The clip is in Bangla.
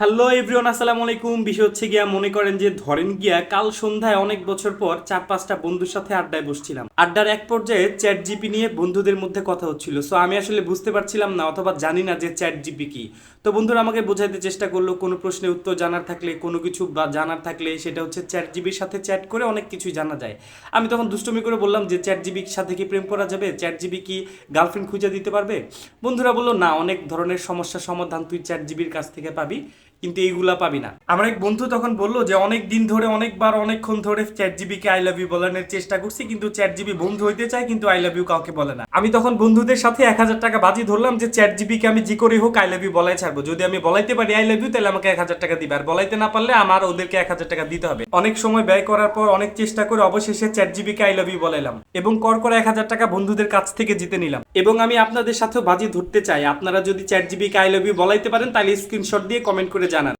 হ্যালো এভরিওয়ান, আসসালামু আলাইকুম। বিষয় হচ্ছে গিয়া, মনে করেন যে ধরেন গিয়া, কাল সন্ধ্যায় অনেক বছর পর চার পাঁচটা বন্ধুর সাথে আড্ডায় বসছিলাম। আড্ডার এক পর্যায়ে চ্যাট জিপি নিয়ে বন্ধুদের মধ্যে কথা হচ্ছিল। সো আমি আসলে বুঝতে পারছিলাম না, অথবা জানি না যে চ্যাট জিপি কি। তো বন্ধুরা আমাকে বোঝাইতে চেষ্টা করল, কোনো প্রশ্নের উত্তর জানার থাকলে, কোনো কিছু বা জানার থাকলে, সেটা হচ্ছে চ্যাট জিবির সাথে চ্যাট করে অনেক কিছুই জানা যায়। আমি তখন দুষ্টুমি করে বললাম যে চ্যাট জিবির সাথে কি প্রেম করা যাবে? চ্যাট জিবি কি গার্লফ্রেন্ড খুঁজে দিতে পারবে? বন্ধুরা বলল, না, অনেক ধরনের সমস্যার সমাধান তুই চ্যাট জিবির কাছ থেকে পাবি। কিন্তু এইগুলা পাবি না। আমার এক বন্ধু তখন বলল যে, অনেক দিন ধরে, অনেকবার, অনেকক্ষণ ধরে চ্যাট জিবিকে আই লাভ ইউ বলানোর চেষ্টা করছি, কিন্তু চ্যাট জিবি বন্ধু হইতে চায়, কিন্তু আই লাভ ইউ কাউকে বলে না। আমি তখন বন্ধুদের সাথে এক হাজার টাকা বাজি ধরলাম যে চ্যাট জিবিকে আমি জি করে হোক আই লাভ ইউ বলাই ছাড়বো। যদি আমি বলাইতে পারি আই লাভ ইউ তাহলে আমাকে এক হাজার টাকা দিবে। আর বলাইতে না পারলে আমার ওদেরকে এক হাজার টাকা দিতে হবে। অনেক সময় ব্যয় করার পর অনেক চেষ্টা করে অবশেষে চ্যাট জিবিকে আই লাভ ইউ বলাইলাম এবং কর করে এক হাজার টাকা বন্ধুদের কাছ থেকে জিতে নিলাম। এবং আমি আপনাদের সাথেও বাজি ধরতে চাই। আপনারা যদি চ্যাট জিবিকে আই লাভ ইউ বলাইতে পারেন, তাহলে স্ক্রিনশট দিয়ে কমেন্ট করে জানান